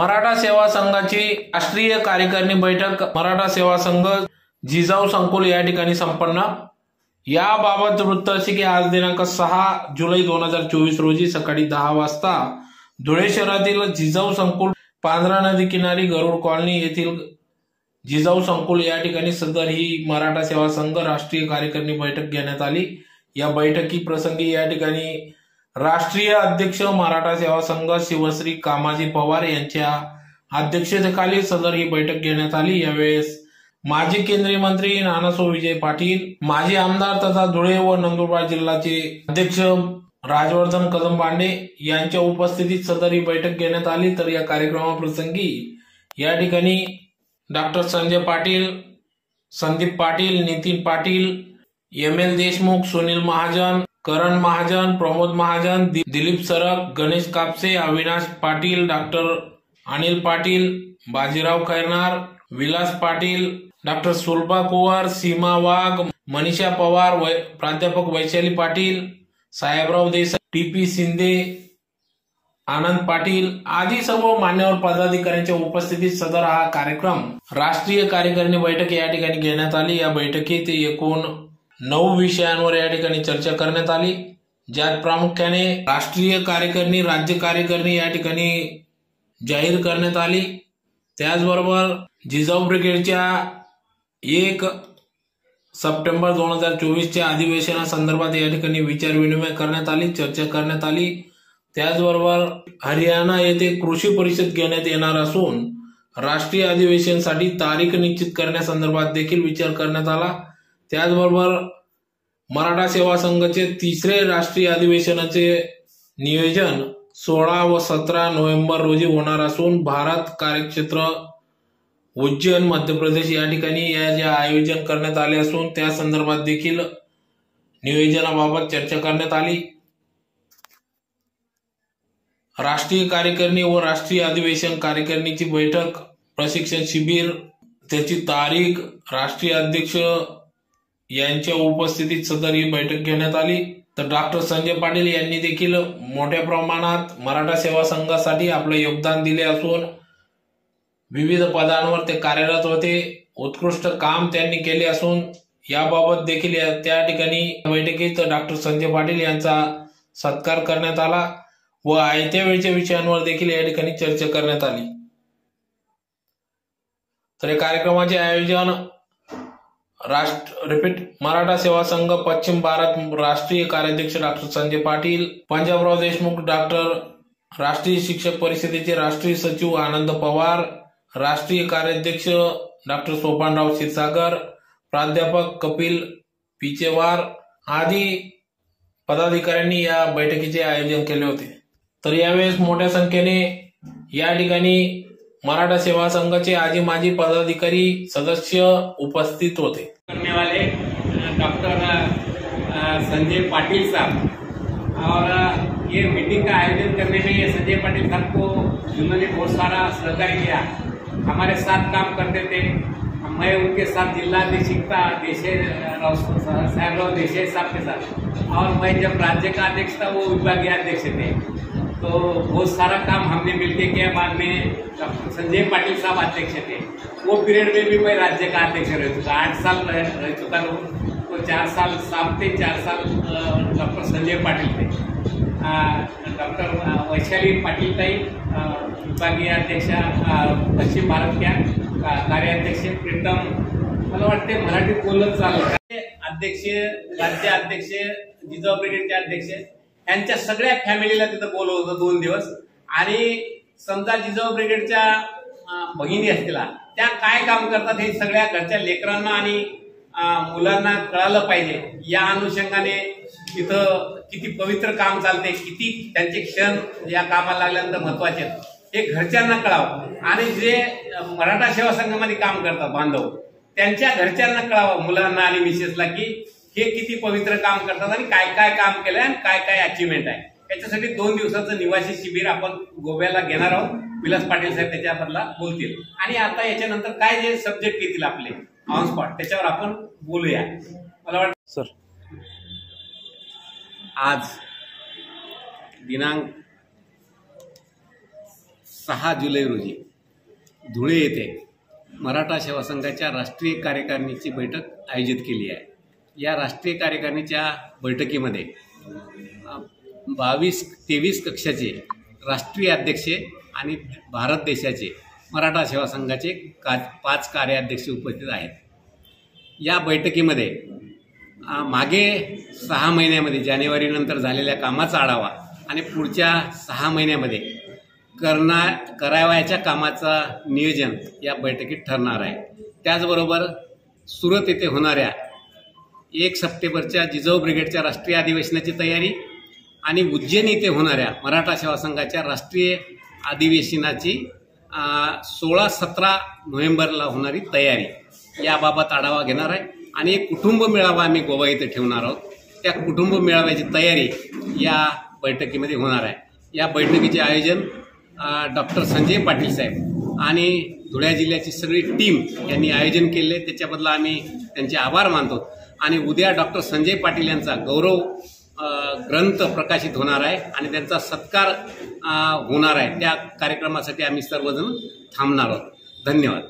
मराठा सेवा संघाची राष्ट्रीय कार्यकारिणी बैठक मराठा सेवा संघ जिजाऊ संकुल या ठिकाणी संपन्न. याबाबत वृत्त असे की आज दिनांक सहा जुलै दोन हजार चोवीस रोजी सकाळी दहा वाजता धुळे शहरातील जिजाऊ संकुल पांढरा नदी किनारी गरुड कॉलनी येथील जिजाऊ संकुल या ठिकाणी सदर ही मराठा सेवा संघ राष्ट्रीय कार्यकारिणी बैठक घेण्यात आली. या बैठकी प्रसंगी या ठिकाणी राष्ट्रीय अध्यक्ष मराठा सेवा संघ शिवश्री कामाजी पवार यांच्या अध्यक्षतेखाली सदर ही बैठक घेण्यात आली. यावेळेस माजी केंद्रीय मंत्री नानासो विजय पाटील माजी आमदार तथा धुळे व नंदुरबार जिल्ह्याचे अध्यक्ष राजवर्धन कदम बांडे यांच्या उपस्थितीत सदर ही बैठक घेण्यात आली. तर या कार्यक्रमाप्रसंगी या ठिकाणी doctor Sanjay Patil Sandeep Patil Nitin Patil M L Deshmukh Sunil Mahajan Karan Mahajan Pramod Mahajan दि- दिलीप सरक गणेश कापसे अविनाश पाटील डॉक्टर अनिल पाटील बाजीराव खैरनार विलास पाटील डॉक्टर सुलभा कुवर सीमा वाघ मनीषा पवार वै- प्राध्यापक वैशाली पाटील साहेबराव देसाई टी पी शिंदे आनंद पाटील आदी सर्व मान्यवर पदाधिकाऱ्यांच्या उपस्थितीत सदर हा कार्यक्रम राष्ट्रीय कार्यकारिणी बैठक या ठिकाणी घेण्यात आली. या बैठकीत एकूण नऊ विषयांवर या ठिकाणी चर्चा करण्यात आली ज्यात प्रामुख्याने राष्ट्रीय कार्यकारिणी राज्य कार्यकारिणी या ठिकाणी जाहीर करण्यात आली. त्याचबरोबर जिजाऊ ब्रिगेडच्या एक सप्टेंबर दोन हजार चोवीसच्या अधिवेशनासंदर्भात या ठिकाणी विचार विनिमय करण्यात आली चर्चा करण्यात आली. त्याचबरोबर हरियाणा येथे कृषी परिषद घेण्यात येणार असून राष्ट्रीय अधिवेशनासाठी तारीख निश्चित करण्यासंदर्भात देखील विचार करण्यात आला. त्याचबरोबर मराठा सेवा संघाचे तिसरे राष्ट्रीय अधिवेशनाचे नियोजन सोळा व सतरा नोव्हेंबर रोजी होणार असून भारत कार्यक्षेत्र उज्जैन मध्य प्रदेश या ठिकाणी या जे आयोजन करण्यात आले असून त्या संदर्भात देखील नियोजनाबाबत चर्चा करण्यात आली. राष्ट्रीय कार्यकारिणी व राष्ट्रीय अधिवेशन कार्यकारिणीची बैठक प्रशिक्षण शिबिर त्याची तारीख राष्ट्रीय अध्यक्ष यांच्या उपस्थितीत सदर ही बैठक घेण्यात आली तर डॉक्टर संजय पाटील यांनी देखील मोठ्या प्रमाणात मराठा सेवा संघासाठी आपले योगदान दिले असून विविध पदांवर ते कार्यरत होते. उत्कृष्ट काम त्यांनी केले असून याबाबत देखील या- त्या ठिकाणी बैठकीत डॉक्टर संजय पाटील यांचा सत्कार करण्यात आला व आयत्या वेळच्या विषयांवर देखील या ठिकाणी चर्चा करण्यात आली. तर या कार्यक्रमाचे आयोजन राष्ट्र रिपीट मराठा सेवा संघ पश्चिम भारत राष्ट्रीय कार्याध्यक्ष डॉक्टर संजय पाटील पंजाबराव देशमुख डॉक्टर राष्ट्रीय शिक्षक परिषदेचे राष्ट्रीय सचिव आनंद पवार राष्ट्रीय कार्याध्यक्ष डॉक्टर सोपानराव क्षीरसागर प्राध्यापक कपिल पिचेवार आदी पदाधिकाऱ्यांनी या बैठकीचे आयोजन केले होते. तर यावेळेस मोठ्या संख्येने या ठिकाणी मराठा सेवा संघाचे आजी माजी पदाधिकारी सदस्य उपस्थित होते. करने वाले डॉक्टर संजय पाटिल साहब. और ये मीटिंग का आयोजन करने में ये संजय पाटिल साहब को जिन्होंने बहुत सारा सहकार्य किया। हमारे साथ काम करते थे। मैं उनके साथ जिलाध्यक्षता देशे राव देशे साहब के साथ। और मैं जब राज्य का अध्यक्ष था वो विभागीय अध्यक्ष थे। तो बहुत सारा काम हमने मिलके किया बाद में संजय पाटिल साहब अध्यक्ष थे। वो पीरियड में भी मैं राज्य का अध्यक्ष रह चुका आठ साल रह, चुका हूँ। तो चार साल साहब थे चार साल डॉक्टर संजय पाटिल थे। डॉक्टर वैशाली पाटील ताई विभागीय अध्यक्ष पश्चिम भारतच्या अ, कार्याध्यक्ष प्रीतम मला वाटते मराठीत बोलत चाललं. अध्यक्ष राज्य अध्यक्ष जिजाऊ ब्रिगेडचे अध्यक्ष यांच्या सगळ्या फॅमिलीला तिथं बोलवलं होतं दोन दिवस. आणि समजा जिजाऊ ब्रिगेडच्या भगिनी असतील त्या काय काम करतात हे सगळ्या घरच्या लेकरांना आणि मुलांना कळालं पाहिजे. या अनुषंगाने तिथं किती पवित्र काम चालते किती त्यांचे क्षण या कामाला लागल्यानंतर महत्त्वाचे हे घरच्यांना कळावं. आणि जे मराठा सेवा संघामध्ये काम करतात बांधव त्यांच्या घरच्यांना कळावं मुलांना आणि मिसेसला की हे किती पवित्र काम करतात आणि काय काय काम केलंय आणि काय काय अचिव्हमेंट आहे. त्याच्यासाठी दोन दिवसाचं निवासी शिबिर आपण गोव्याला घेणार आहोत. विलास पाटील साहेब त्याच्याबद्दला बोलतील. आणि आता याच्यानंतर काय जे सब्जेक्ट येतील आपले ऑन स्पॉट त्याच्यावर आपण बोलूया. मला वाटतं सर. आज दिनांक सहा जुलै रोजी धुळे येथे मराठा सेवा संघाच्या राष्ट्रीय कार्यकारिणीची बैठक आयोजित केली आहे. या राष्ट्रीय कार्यकारिणीच्या बैठकीमध्ये बावीस तेवीस कक्षाचे राष्ट्रीय अध्यक्ष आणि भारत देशाचे मराठा सेवा संघाचे का पाच कार्याध्यक्ष उपस्थित आहेत. या बैठकीमध्ये मागे सहा महिन्यामध्ये जानेवारीनंतर झालेल्या कामाचा आढावा आणि पुढच्या सहा महिन्यामध्ये करणा करावयाच्या कामाचं नियोजन या बैठकीत ठरणार आहे. त्याचबरोबर सुरत येथे होणाऱ्या एक सप्टेंबरच्या जिजाऊ ब्रिगेडच्या राष्ट्रीय अधिवेशनाची तयारी आणि उज्जैन येथे होणाऱ्या मराठा सेवा संघाच्या राष्ट्रीय अधिवेशनाची सोळा सतरा नोव्हेंबरला होणारी तयारी. याबाबत आढावा घेणार आहे. आणि एक कुटुंब मेळावा आम्ही गोवा इथे ठेवणार आहोत. त्या कुटुंब मेळाव्याची तयारी या बैठकीमध्ये होणार आहे. या बैठकीचे आयोजन डॉक्टर संजय पाटील साहेब आणि धुळ्या जिल्ह्याची सगळी टीम यांनी आयोजन केले. त्याच्याबद्दल आम्ही त्यांचे आभार मानतो. आणि उद्या डॉक्टर संजय पाटील यांचा गौरव ग्रंथ प्रकाशित होणार आहे आणि त्यांचा सत्कार होणार आहे. त्या कार्यक्रमासाठी आम्ही सर्वजण थांबणार आहोत. धन्यवाद.